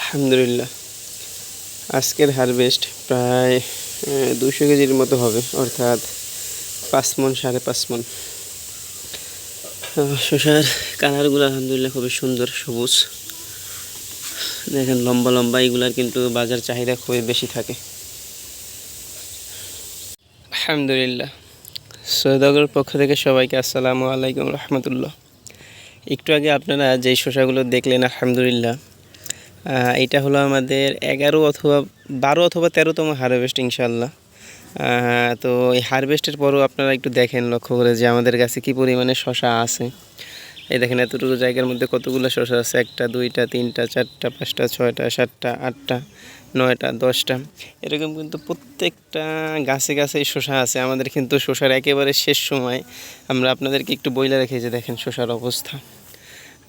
আলহামদুলিল্লাহ। আজকের হারভেস্ট প্রায় দুশো কেজির মতো হবে, অর্থাৎ পাঁচ মন সাড়ে পাঁচ মন শসার কালারগুলো আলহামদুলিল্লাহ খুবই সুন্দর, সবুজ। দেখেন, লম্বা লম্বা, এগুলার কিন্তু বাজার চাহিদা খুবই বেশি থাকে। আলহামদুলিল্লাহ। সৈয়দগর পক্ষ থেকে সবাইকে আসসালামু আলাইকুম রহমতুল্লাহ। একটু আগে আপনারা যেই শসাগুলো দেখলেন, আলহামদুলিল্লাহ এটা হলো আমাদের এগারো অথবা বারো অথবা তেরোতম হারভেস্ট ইনশাল্লাহ তো এই হারভেস্টের পরও আপনারা একটু দেখেন লক্ষ্য করে যে আমাদের কাছে কি পরিমাণে শশা আছে। এই দেখেন এতটুকু জায়গার মধ্যে কতগুলো শশা আছে, একটা, দুইটা, তিনটা, চারটা, পাঁচটা, ছয়টা, সাতটা, আটটা, নয়টা, দশটা। এরকম কিন্তু প্রত্যেকটা গাছে গাছে শশা আছে। আমাদের কিন্তু শশার একেবারে শেষ সময়। আমরা আপনাদেরকে একটু বইলে রেখে যে দেখেন শশার অবস্থা।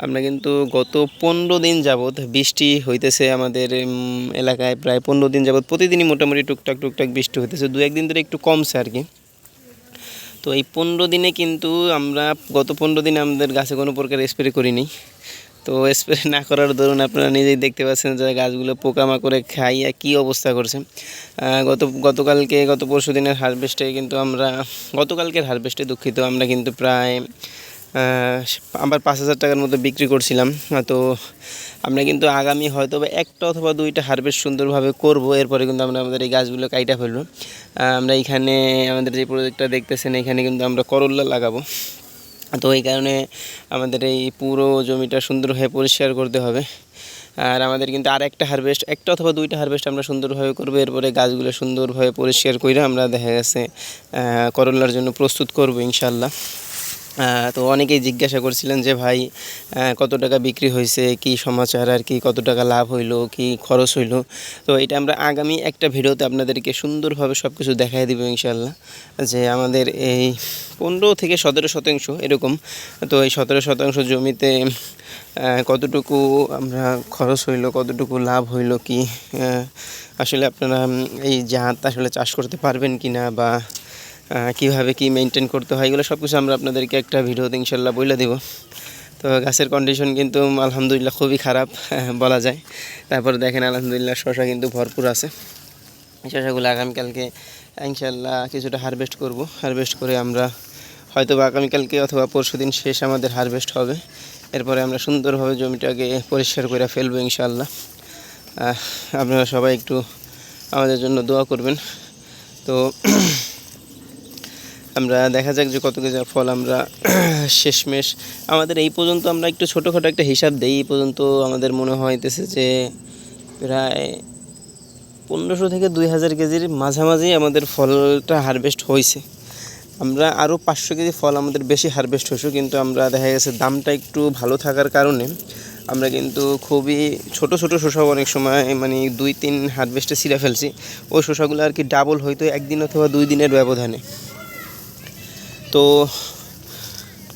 আমরা কিন্তু গত পনেরো দিন যাবৎ বৃষ্টি হইতেছে আমাদের এলাকায় প্রায় পনেরো দিন যাবৎ। প্রতিদিনই মোটামুটি টুকটাক টুকটাক বৃষ্টি হইতেছে দু একদিন ধরে একটু কমছে আর কি। তো এই পনেরো দিনে কিন্তু আমরা, গত পনেরো দিনে আমাদের গাছে কোনো প্রকার স্প্রে করিনি। তো স্প্রে না করার দরুন আপনারা নিজেই দেখতে পাচ্ছেন যে গাছগুলো পোকামাকড়ে খাইয়া কী অবস্থা করছে। গত, গতকালকে, গত পরশু দিনের হারভেস্টে কিন্তু আমরা, গতকালকের হারভেস্টে দুঃখিত, আমরা কিন্তু প্রায় আবার পাঁচ হাজার টাকার মতো বিক্রি করছিলাম। তো আমরা কিন্তু আগামী হয়তো বা একটা অথবা দুইটা হারভেস্ট সুন্দরভাবে করব। এরপরে কিন্তু আমরা আমাদের এই গাছগুলো কাইটা ফেলব। আমরা এখানে আমাদের যে প্রজেক্টটা দেখতেছেন, এখানে কিন্তু আমরা করল্লা লাগাবো। তো এই কারণে আমাদের এই পুরো জমিটা সুন্দরভাবে পরিষ্কার করতে হবে। আর আমাদের কিন্তু আর একটা হারভেস্ট একটা অথবা দুইটা হারভেস্ট আমরা সুন্দরভাবে করব। এরপরে গাছগুলো সুন্দরভাবে পরিষ্কার করে আমরা দেখা গেছে করল্লার জন্য প্রস্তুত করব ইনশাল্লাহ তো অনেকেই জিজ্ঞাসা করছিলেন যে ভাই কত টাকা বিক্রি হয়েছে, কি সমাচার আর কি, কত টাকা লাভ হইল, কি খরচ হইল? তো এটা আমরা আগামী একটা ভিডিওতে আপনাদেরকে সুন্দরভাবে সব কিছু দেখাই দিব ইনশাল্লাহ যে আমাদের এই পনেরো থেকে সতেরো শতাংশ এরকম। তো এই সতেরো শতাংশ জমিতে কতটুকু আমরা খরচ হইল, কতটুকু লাভ হইল, কি আসলে আপনারা এই জাত আসলে চাষ করতে পারবেন কি না বা কীভাবে কি মেনটেন করতে হয়, এগুলো সব কিছু আমরা আপনাদেরকে একটা ভিডিওতে ইনশাল্লাহ বলে দেব। তো গাছের কন্ডিশন কিন্তু আলহামদুলিল্লাহ খুবই খারাপ বলা যায়। তারপরে দেখেন আলহামদুলিল্লাহ শশা কিন্তু ভরপুর আছে। শশাগুলো আগামীকালকে ইনশাল্লাহ কিছুটা হারভেস্ট করব। হারভেস্ট করে আমরা হয়তো বা আগামীকালকে অথবা পরশু দিন শেষ আমাদের হারভেস্ট হবে। এরপরে আমরা সুন্দরভাবে জমিটাকে পরিষ্কার করে ফেলব ইনশাল্লাহ আপনারা সবাই একটু আমাদের জন্য দোয়া করবেন। তো আমরা, দেখা যাক যে কত কেজি ফল আমরা শেষমেশ, আমাদের এই পর্যন্ত আমরা একটু ছোটোখাটো একটা হিসাব দেই। এই পর্যন্ত আমাদের মনে হইতেছে যে প্রায় পনেরোশো থেকে দুই হাজার কেজির মাঝামাঝি আমাদের ফলটা হারভেস্ট হয়েছে আমরা আরও পাঁচশো কেজি ফল আমাদের বেশি হারভেস্ট হয়েছে, কিন্তু আমরা দেখা গেছে দামটা একটু ভালো থাকার কারণে আমরা কিন্তু খুবই ছোট ছোট শসাও অনেক সময় মানে দুই, তিন হারভেস্টে ছিঁড়ে ফেলছি। ওই শসাগুলো আর কি ডাবল হয়তো একদিন অথবা দুই দিনের ব্যবধানে। তো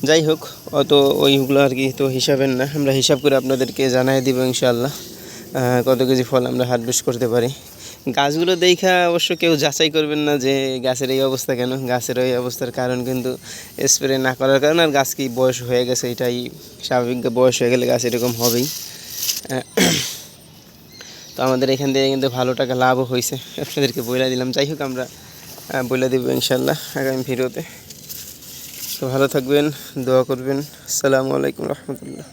যাই হোক, অত ওইগুলো আর কি তো হিসাবের না। আমরা হিসাব করে আপনাদেরকে জানাই দিব ইনশাল্লাহ কত কেজি ফল আমরা হারভেস্ট করতে পারি। গাছগুলো দেখা অবশ্য কেউ যাচাই করবেন না যে গাছের এই অবস্থা কেন, গাছের এই অবস্থার কারণ কিন্তু স্প্রে না করার কারণে আর গাছ কি বয়স হয়ে গেছে এটাই স্বাভাবিক বয়স হয়ে গেলে গাছ এরকম হবেই। তো আমাদের এখান থেকে কিন্তু ভালো টাকা লাভও হয়েছে। আপনাদেরকে বইলা দিলাম। যাই হোক আমরা বইলা দিব ইনশাল্লাহ আগামী ভিডিওতে। ভালো থাকবেন দোয়া করবেন। আসসালামু আলাইকুম রহমতুল্লাহ।